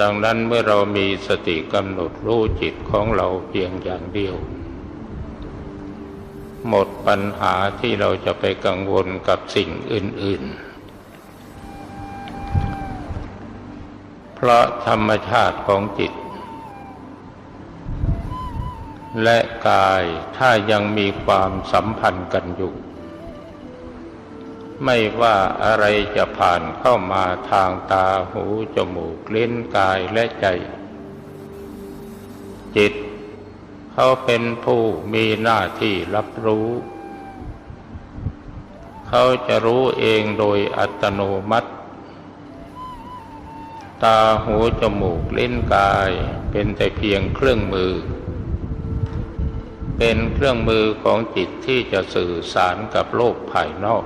ดังนั้นเมื่อเรามีสติกำหนดรู้จิตของเราเพียงอย่างเดียว หมดปัญหาที่เราจะไปกังวลกับสิ่งอื่น ๆ เพราะธรรมชาติของจิต และกายถ้ายังมีความสัมพันธ์กันอยู่ ไม่ว่าอะไรจะผ่านเข้ามาทางตาหูจมูกลิ้นกายและใจ จิต เขาเป็นผู้มีหน้าที่รับรู้ เขาจะรู้เองโดยอัตโนมัติ ตาหูจมูกลิ้นกายเป็นแต่เพียงเครื่องมือ เป็นเครื่องมือของจิตที่จะสื่อสารกับโลกภายนอก